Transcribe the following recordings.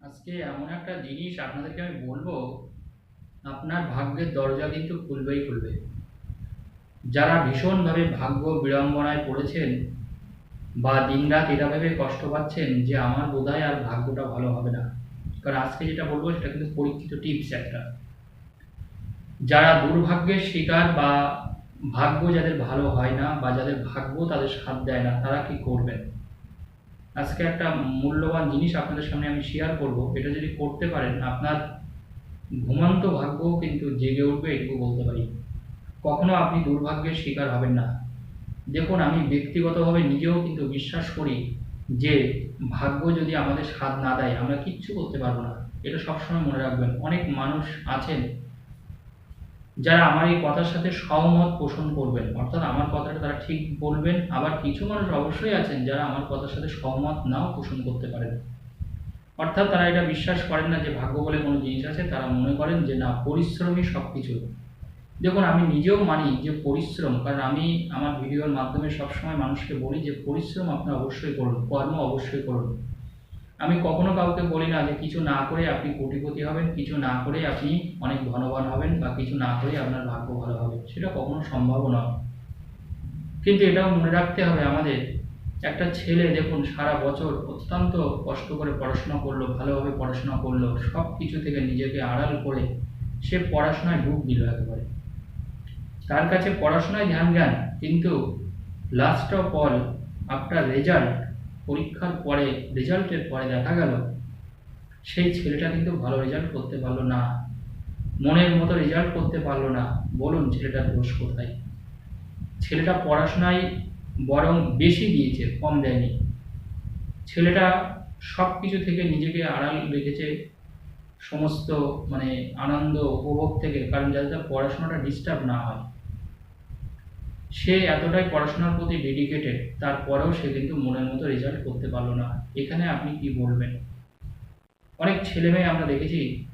আজকে এমন একটা জিনিস আপনাদেরকে আমি বলব, আপনার ভাগ্যের দরজা কিন্তু খুলবেই খুলবে। যারা ভীষণভাবে ভাগ্য বিড়ম্বনায় পড়েছেন বা দিনরাত এটা ভেবে কষ্ট পাচ্ছেন যে আমার বোধহয় আর ভাগ্যটা ভালো হবে না, কারণ আজকে যেটা বলব সেটা কিন্তু পরীক্ষিত টিপস একটা। যারা দুর্ভাগ্যের শিকার বা ভাগ্য যাদের ভালো হয় না বা যাদের ভাগ্য তাদের সাথ দেয় না, তারা কি করবেন? আজকে একটা মূল্যবান জিনিস আপনাদের সামনে আমি শেয়ার করব। এটা যদি করতে পারেন, আপনার ঘুমান্ত ভাগ্য কিন্তু জেগে উঠবে, এটুকু বলতে পারি। কখনো আপনি দুর্ভাগ্যের শিকার হবেন না। দেখুন, আমি ব্যক্তিগতভাবে নিজেও কিন্তু বিশ্বাস করি যে ভাগ্য যদি আমাদের সাথ না দেয়, আমরা কিচ্ছু করতে পারব না। এটা সবসময় মনে রাখবেন। অনেক মানুষ আছেন যারা আমার এই কথার সাথে সহমত পোষণ করবেন, অর্থাৎ আমার কথাটা তারা ঠিক বলবেন, আবার কিছু মানুষ অবশ্যই আছেন যারা আমার কথার সাথে সহমত নাও পোষণ করতে পারেন। অর্থাৎ তারা এটা বিশ্বাস করেন না যে ভাগ্য বলে কোনো জিনিস আছে, তারা মনে করেন যে না, পরিশ্রমই সব কিছু দেখুন, আমি নিজেও মানি যে পরিশ্রম, কারণ আমি আমার ভিডিওর মাধ্যমে সবসময় মানুষকে বলি যে পরিশ্রম আপনি অবশ্যই করুন, কর্ম অবশ্যই করুন। আমি কখনো কাউকে বলি না যে কিছু না করে আপনি কোটিপতি হবেন, কিছু না করে আপনি অনেক ধনবান হবেন বা কিছু না করে আপনার ভাগ্য ভালো হবে। সেটা কখনো সম্ভব নয়। কিন্তু এটাও মনে রাখতে হবে আমাদের, একটা ছেলে দেখুন সারা বছর অত্যন্ত কষ্ট করে পড়াশোনা করল, ভালোভাবে পড়াশোনা করল সব কিছু থেকে নিজেকে আড়াল করে সে পড়াশোনায় ডুব দিল একেবারে। তার কাছে পড়াশোনায় ধ্যান জ্ঞান, কিন্তু last of all after result পরীক্ষার পরে, রেজাল্টের পরে দেখা গেল, সেই ছেলেটা কিন্তু ভালো রেজাল্ট করতে পারল না, মনের মতো রেজাল্ট করতে পারল না। বলুন ছেলেটার দোষ কোথায়? ছেলেটা পড়াশোনায় বরং বেশি দিয়েছে কম দেয়নি। ছেলেটা সব কিছু থেকে নিজেকে আড়াল রেখেছে, সমস্ত মানে আনন্দ উপভোগ থেকে, কারণ যাতে পড়াশোনাটা ডিস্টার্ব না হয়। সে এতটাই পড়াশোনার প্রতি ডেডিকেটেড তারপরেও সে কিন্তু মনের মতো রেজাল্ট করতে পারল না। এখানে আপনি কি বলবেন? অনেক ছেলে মেয়ে আমরা দেখেছি,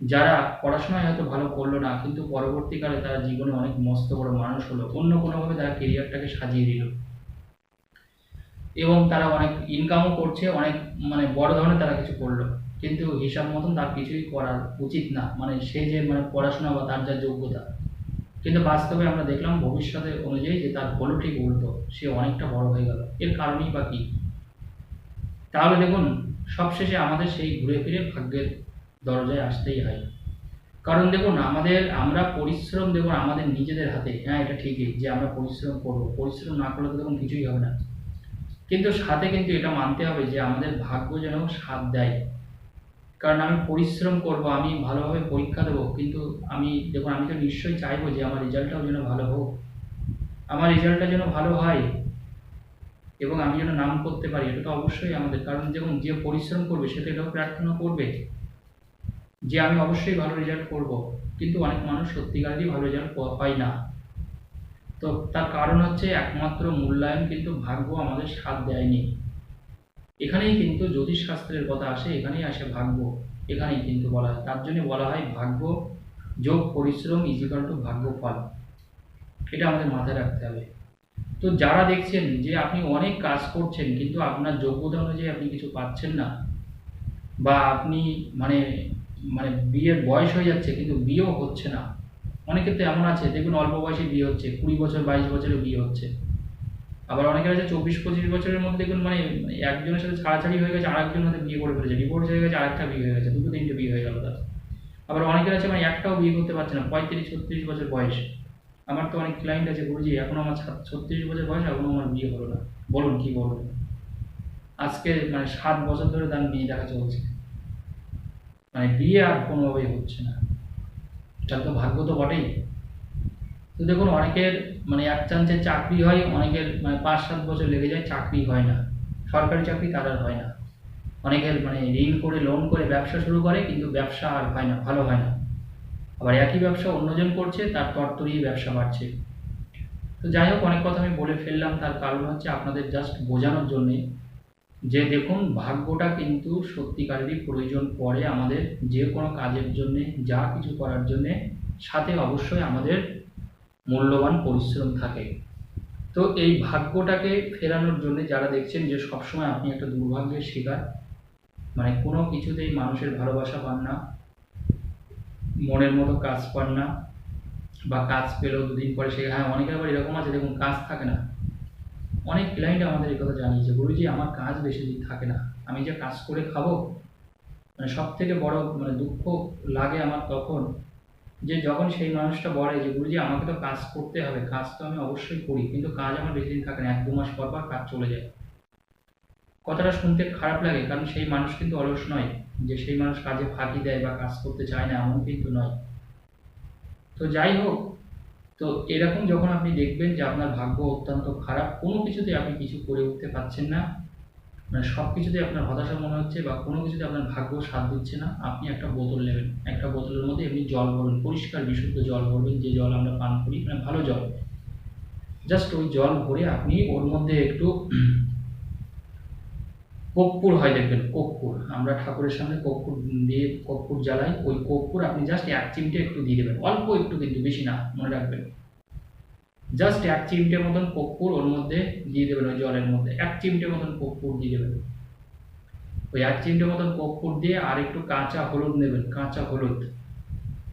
যারা পড়াশোনায় হয়তো ভালো করল না, কিন্তু পরবর্তীকালে তারা জীবনে অনেক মস্ত বড় মানুষ হলো। অন্য কোনোভাবে তারা কেরিয়ারটাকে সাজিয়ে দিল এবং তারা অনেক ইনকামও করছে, অনেক মানে বড় ধরনের তারা কিছু করল। কিন্তু হিসাব মতন তার কিছুই করার উচিত না। মানে সে যে মানে পড়াশোনা বা তার যা যোগ্যতা কিন্তু বাস্তবে আমরা দেখলাম ভবিষ্যতে অনুযায়ী যে তার হলো ঠিক উল্টো, সে অনেকটা বড় হয়ে গেল। এর কারণই বা কী? তাহলে দেখুন, সবশেষে আমাদের সেই ঘুরে ফিরে ভাগ্যের দরজায় আসতেই হয়। কারণ দেখুন, আমাদের, আমরা পরিশ্রম দেখুন, আমাদের নিজেদের হাতে হ্যাঁ এটা ঠিকই যে আমরা পরিশ্রম করব। পরিশ্রম না করলে তো দেখুন কিছুই হবে না। কিন্তু সাথে কিন্তু এটা মানতে হবে যে আমাদের ভাগ্য যেন সাথ দেয়। কারণ আমি পরিশ্রম করব, আমি ভালোভাবে পরীক্ষা দেবো, কিন্তু আমি দেখুন, আমি তো নিশ্চয়ই চাইব যে আমার রেজাল্টটাও যেন ভালো হোক। আমার রেজাল্টটা যেন ভালো হয় এবং আমি যেন নাম করতে পারি, এটা তো অবশ্যই আমাদের। কারণ দেখুন, যে পরিশ্রম করবে, সে তো এটাও প্রার্থনা করবে যে আমি অবশ্যই ভালো রেজাল্ট করব, কিন্তু অনেক মানুষ সত্যিকারই ভালো রেজাল্ট পায় না। তো তার কারণ হচ্ছে একমাত্র মূল্যায়ন, কিন্তু ভাগ্য আমাদের সাথ দেয়নি। এখানেই কিন্তু জ্যোতিষশাস্ত্রের কথা আসে, এখানেই আসে ভাগ্য। এখানেই কিন্তু বলা হয়। তার জন্য বলা হয় ভাগ্য যোগ পরিশ্রম ইজিকাল টু ভাগ্য ফল। এটা আমাদের মাথায় রাখতে হবে। তো যারা দেখছেন যে আপনি অনেক কাজ করছেন, কিন্তু আপনার যোগ্যতা অনুযায়ী আপনি কিছু পাচ্ছেন না, বা আপনি মানে মানে বিয়ের বয়স হয়ে যাচ্ছে, কিন্তু বিয়েও হচ্ছে না। অনেকের তো এমন আছে, দেখুন অল্প বয়সে বিয়ে হচ্ছে, কুড়ি বছর, বাইশ বছরে বিয়ে হচ্ছে। আবার অনেকের আছে চব্বিশ, পঁচিশ বছরের মধ্যে দেখুন মানে একজনের সাথে ছাড়াছাড়ি হয়ে গেছে, আরেকজন হয়তো বিয়ে করে ফেলেছে ডিভোর্স হয়ে গেছে, আরেকটা বিয়ে হয়ে গেছে, দুটো, তিনটে বিয়ে হয়ে গেল তার। আবার অনেকের আছে মানে একটাও বিয়ে করতে পারছে না, পঁয়ত্রিশ, ছত্রিশ বছর বয়স। আমার তো অনেক ক্লায়েন্ট আছে গুরুজি, এখন আমার ছত্রিশ বছর বয়স, এখনও আমার বিয়ে হলো না। বলুন কি বলবেন? আজকে মানে সাত বছর ধরে তার মেয়ে দেখা চলছে। মানে বিয়ে আর কোনোভাবেই হচ্ছে না। এটা তো ভাগ্য তো বটেই। তো দেখুন, অনেকের মানে এক চান্সের চাকরি হয়, অনেকের মানে পাঁচ সাত বছর লেগে যায়, চাকরি হয় না। সরকারি চাকরি তার আর হয় না। অনেকের মানে ঋণ করে লোন করে ব্যবসা শুরু করে, কিন্তু ব্যবসা আর হয় না, ভালো হয় না। আবার একই ব্যবসা অন্যজন করছে, তার তরতরিয়ে ব্যবসা বাড়ছে। তো যাই হোক, অনেক কথা আমি বলে ফেললাম। তার কারণ হচ্ছে আপনাদের জাস্ট বোঝানোর জন্যে যে দেখুন, ভাগ্যটা কিন্তু সত্যিকারেরই প্রয়োজন পড়ে আমাদের যে কোনো কাজের জন্যে, যা কিছু করার জন্যে। সাথে অবশ্যই আমাদের মূল্যবান পরিশ্রম থাকে। তো এই ভাগ্যটাকে ফেরানোর জন্য যারা দেখছেন যে সবসময় আপনি একটা দুর্ভাগ্যের শিকার মানে কোনো কিছুতেই মানুষের ভালোবাসা পান না, মনের মতো কাজ পান না, বা কাজ পেলেও দুদিন পরে সে হ্যাঁ অনেকের আবার এরকম আছে, দেখুন, কাজ থাকে না। অনেক ক্লায়েন্ট আমাদের এই কথা জানিয়েছে, গুরুজি, আমার কাজ বেশি দিন থাকে না, আমি যে কাজ করে খাব? মানে সব থেকে বড় মানে দুঃখ লাগে আমার তখন যে যখন সেই মানুষটা বলে যে, গুরুজি, আমাকে তো কাজ করতে হবে, কাজ তো আমি অবশ্যই করি, কিন্তু কাজ আমার বেশি দিন থাকে না, এক দু মাস পর পর কাজ চলে যায়। কথাটা শুনতে খারাপ লাগে, কারণ সেই মানুষ কিন্তু অলস নয়, যে সেই মানুষ কাজে ফাঁকি দেয় বা কাজ করতে চায় না, এমন কিন্তু নয়। তো যাই হোক, তো এরকম যখন আপনি দেখবেন যে আপনার ভাগ্য অত্যন্ত খারাপ, কোনো কিছুতে আপনি কিছু করে উঠতে পারছেন না মানে সব কিছুতে আপনার হতাশা মনে হচ্ছে বা কোনো কিছুতে আপনার ভাগ্য সাথ দিচ্ছে না, আপনি একটা বোতল নেবেন। একটা বোতলের মধ্যে এমনি জল ভরবেন, পরিষ্কার বিশুদ্ধ জল ভরবেন, যে জল আমরা পান করি মানে ভালো জল। জাস্ট ওই জল ভরে আপনি ওর মধ্যে একটু কর্পূর হয় দেখবেন, কর্পূর। আমরা ঠাকুরের সামনে কর্পূর দিয়ে কর্পূর জ্বালাই, ওই কর্পূর আপনি জাস্ট এক চিমটে একটু দিয়ে দেবেন। অল্প একটু কিন্তু, বেশি না, মনে রাখবেন। জাস্ট এক চিমটে মতন কর্পূর ওর মধ্যে দিয়ে দেবেন, ওই জলের মধ্যে। এক চিমটে মতন কর্পূর দিয়ে দেবেন। ওই এক চিমটে মতন কর্পূর দিয়ে আর একটু কাঁচা হলুদ নেবেন, কাঁচা হলুদ।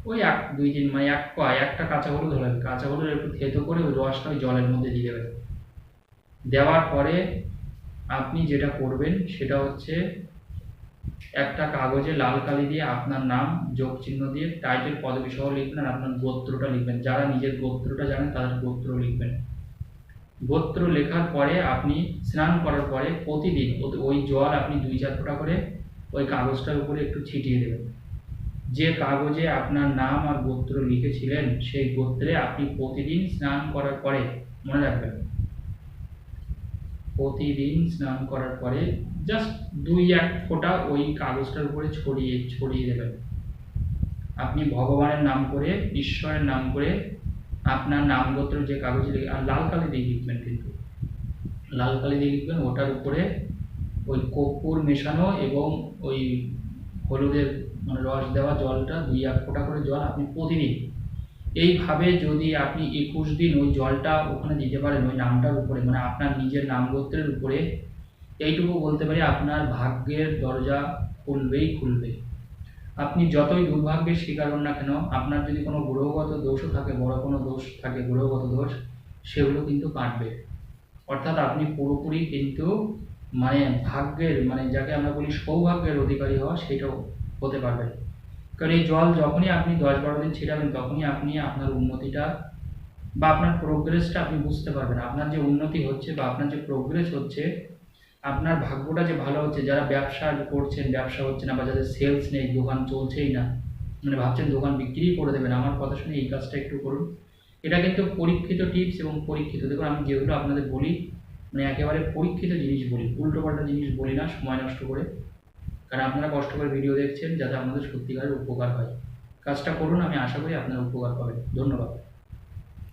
ওই এক, দুই তিন মানে এক পা, একটা কাঁচা হলুদ হলেন কাঁচা হলুদ একটু থেতো করে ওই রসটা ওই জলের মধ্যে দিয়ে দেবেন। দেওয়ার পরে আপনি যেটা করবেন, সেটা হচ্ছে একটা কাগজে লাল কালি দিয়ে আপনার নাম, যোগ চিহ্ন দিয়ে টাইটেল পদবী সহ লিখবেন আর আপনার গোত্রটা লিখবেন। যারা নিজের গোত্রটা জানেন তাদের গোত্র লিখবেন। গোত্র লেখার পরে আপনি স্নান করার পরে প্রতিদিন ওই জল আপনি দুই চার ফোঁটা করে ওই কাগজটার উপরে একটু ছিটিয়ে দেবেন। যে কাগজে আপনার নাম আর গোত্র লিখেছিলেন, সেই গোত্রে আপনি প্রতিদিন স্নান করার পরে মনে রাখবেন। প্রতিদিন স্নান করার পরে জাস্ট দুই এক ফোঁটা ওই কাগজটার উপরে ছড়িয়ে ছড়িয়ে দেবেন। আপনি ভগবানের নাম করে, ঈশ্বরের নাম করে আপনার নাম গোত্র যে কাগজে আর লাল কালি দিয়ে লিখবেন কিন্তু। লাল কালি দিয়ে লিখবেন, ওটার উপরে ওই কর্পূর মেশানো এবং ওই হলুদের মানে রস দেওয়া জলটা, দুই এক ফোঁটা করে জল আপনি প্রতিদিন। এইভাবে যদি আপনি একুশ দিন ওই জলটা ওখানে দিতে পারেন, ওই নামটার উপরে মানে আপনার নিজের নাম গোত্রের উপরে এইটুকু বলতে পারি, আপনার ভাগ্যের দরজা খুলবেই খুলবে। আপনি যতই দুর্ভাগ্যের শিকার হন না কেন, আপনার যদি কোনো গ্রহগত দোষও থাকে, বড় কোনো দোষ থাকে, গ্রহগত দোষ, সেগুলো কিন্তু কাটবে। অর্থাৎ আপনি পুরোপুরি কিন্তু মানে ভাগ্যের মানে যাকে আমরা বলি সৌভাগ্যের অধিকারী হওয়া, সেটাও হতে পারবেন কারণ এই জল যখনই আপনি দশ বারো দিন ছিটাবেন, তখনই আপনি আপনার উন্নতিটা বা আপনার প্রোগ্রেসটা আপনি বুঝতে পারবেন। আপনার যে উন্নতি হচ্ছে বা আপনার যে প্রোগ্রেস হচ্ছে আপনার ভাগ্যটা যে ভালো হচ্ছে, যারা ব্যবসা করছেন, ব্যবসা হচ্ছে না বা যাদের সেলস নেই, দোকান চলছেই না মানে ভাবছেন দোকান বিক্রি করে দেবেন, আমার কথা শুনে এই কাজটা একটু করুন। এটা কিন্তু পরীক্ষিত টিপস এবং পরীক্ষিত, দেখুন আমি যেগুলো আপনাদের বলি মানে একেবারে পরীক্ষিত জিনিস বলি উল্টো পাল্টা জিনিস বলি না, সময় নষ্ট করে। কারণ আপনারা কষ্ট করে ভিডিও দেখছেন, যাতে আপনাদের সত্যিকারের উপকার হয়। কাজটা করুন, আমি আশা করি আপনারা উপকার পাবেন। ধন্যবাদ।